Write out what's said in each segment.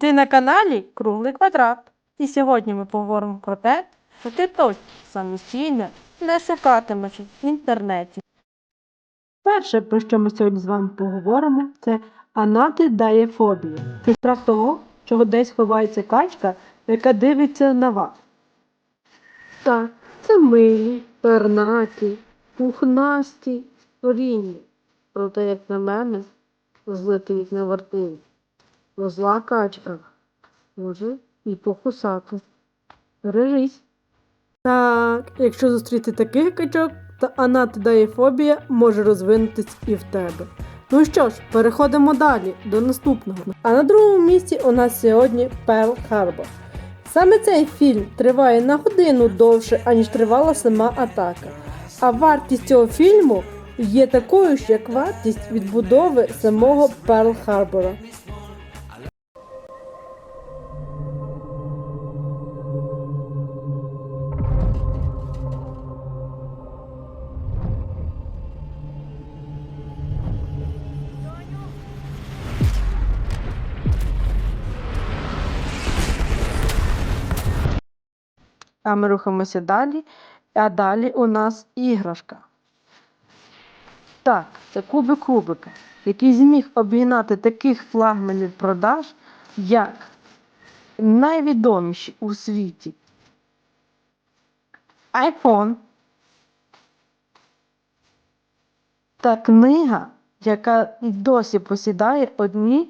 Ти на каналі Круглий Квадрат. І сьогодні ми поговоримо про те, що ти точно самостійно не шукатимеш в інтернеті. Перше, про що ми сьогодні з вами поговоримо, це анатидаєфобія. Це страх того, що десь ховається качка, яка дивиться на вас. Так, це милі, пернаті, пухнасті створіння. Проте, як на мене, злити їх не вартує. Бо зла качка може і покусати. Бережись. Так, якщо зустріти таких качок, то анатидаєфобія може розвинутись і в тебе. Ну що ж, переходимо далі до наступного. А на другому місці у нас сьогодні Перл Харбор. Саме цей фільм триває на годину довше, аніж тривала сама атака. А вартість цього фільму є такою ж, як вартість відбудови самого Перл Харбора. А ми рухаємося далі. А далі у нас іграшка. Так, це кубик кубика, який зміг обігнати таких флагманів продаж, як найвідоміші у світі iPhone та книга, яка досі посідає одні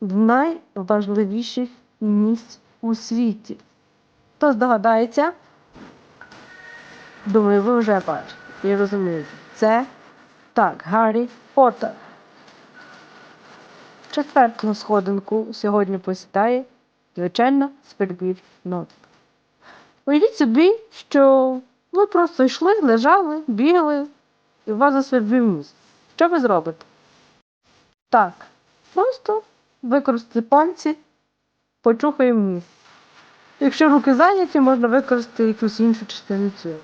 з найважливіших місць у світі. Хто здогадається? Думаю, ви вже бачите і розумієте. Це так, Гаррі Поттер. Четверту сходинку сьогодні посідає, звичайно, Свербір Нот. Уявіть собі, що ви просто йшли, лежали, бігали, і у вас засвербів міст. Що ви зробите? Так, просто використати пальці, почухаємо міст. Якщо руки зайняті, можна використати якусь іншу частину тіла.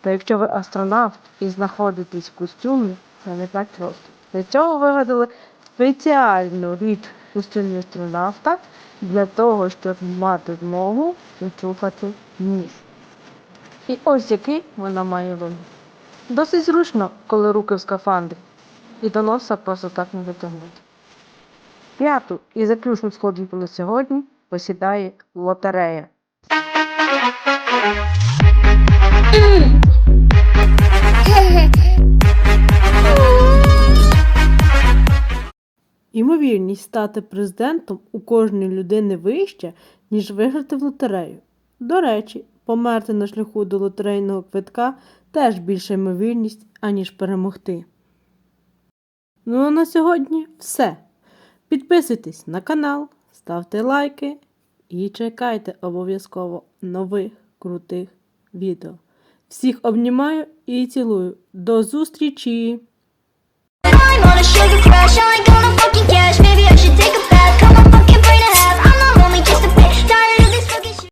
Та якщо ви астронавт і знаходитесь в костюмі, це не так просто. Для цього вигадали спеціальну річ костюмі астронавта для того, щоб мати змогу відчухати ніс. І ось який вона має вигляд. Досить зручно, коли руки в скафандрі, і до носа просто так не витягнути. П'яту і заключну сходинку на сьогодні посідає лотерея. Імовірність стати президентом у кожної людини вища, ніж виграти в лотерею. До речі, померти на шляху до лотерейного квитка теж більша ймовірність, аніж перемогти. Ну а на сьогодні все. Підписуйтесь на канал, ставте лайки і чекайте обов'язково нових крутих відео. Всіх обнімаю і цілую. До зустрічі!